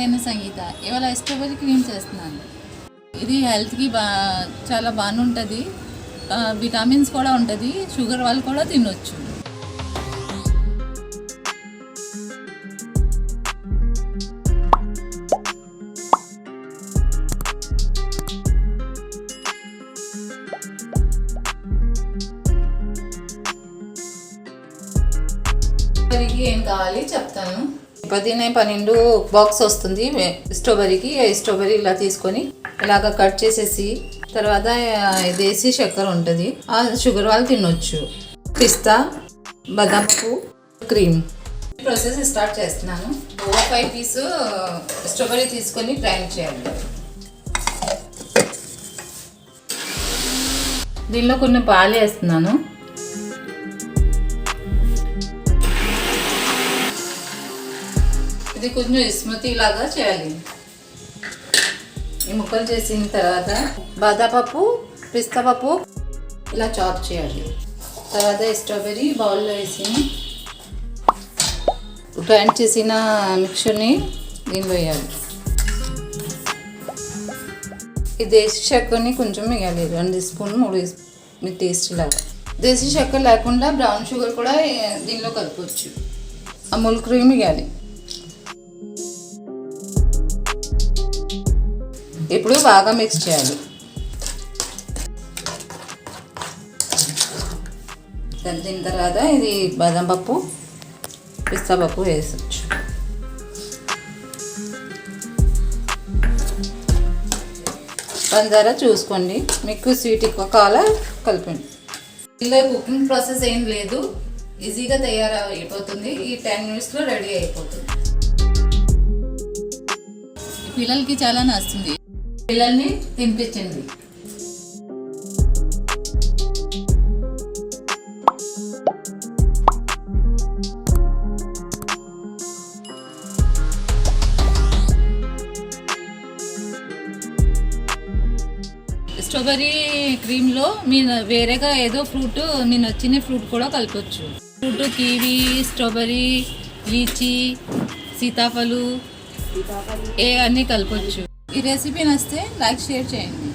నేను సంగీత. ఇవాళ strawberry cream చేస్తున్నాను. ఇది హెల్త్కి బా చాలా బాగానే ఉంటుంది విటమిన్స్ కూడా ఉంటుంది. షుగర్ వాళ్ళు కూడా తినొచ్చు. ఏం కావాలి చెప్తాను. పదినే పన్నెండు బాక్స్ వస్తుంది స్ట్రాబెరీకి స్ట్రాబెరీ ఇలా తీసుకొని ఇలాగ కట్ చేసేసి తర్వాత దేశీ చక్కెర ఉంటుంది. ఆ షుగర్ వాళ్ళు తినొచ్చు. పిస్తా బదాంపు క్రీమ్ ప్రాసెస్ స్టార్ట్ చేస్తున్నాను. ఓ ఫైవ్ పీస్ స్ట్రాబెరీ తీసుకొని గ్రైండ్ చేయాలి. దీనిలో కొన్ని పాలు వేస్తున్నాను. ఇది కొంచెం స్మృతి లాగా చేయాలి. ఈ ముక్కలు చేసిన తర్వాత బాదాపప్పు పిస్తా పప్పు ఇలా చాప్ చేయాలి. తర్వాత స్ట్రాబెర్రీ బౌల్లో వేసి గ్రైండ్ చేసిన మిక్చర్ని దీనిలో వేయాలి. ఈ దేశీ చక్కెరని కొంచెం వేయాలి. రెండు స్పూన్ మూడు స్పూ- మీ టేస్ట్ లాగా. దేశీ చక్కెర లేకుండా బ్రౌన్ షుగర్ కూడా దీనిలో కలపవచ్చు అమూల్ క్రీమ్ వేయాలి. ఇప్పుడు బాగా మిక్స్ చేయాలి. దాని దీని తర్వాత ఇది బాదం పప్పు పిస్తా పప్పు వేసచ్చు పంచదార చూసుకోండి. మీకు స్వీట్ ఎక్కువ కావాలా కలపండి. ఇలా కుకింగ్ ప్రాసెస్ ఏం లేదు. ఈజీగా తయారు అయిపోతుంది ఈ టెన్ మినిట్స్లో రెడీ అయిపోతుంది. పిల్లలకి చాలా నచ్చుతుంది. పిల్లల్ని తినిపించండి. స్ట్రాబెరీ క్రీమ్లో మీ వేరేగా ఏదో ఫ్రూట్ మీ నచ్చిన ఫ్రూట్ కూడా కలపచ్చు. ఫ్రూట్ కివీ స్ట్రాబెరీ లీచీ సీతాఫలు ఏ అన్నీ కలపచ్చు. ఈ రెసిపీ నచ్చితే లైక్ షేర్ చేయండి.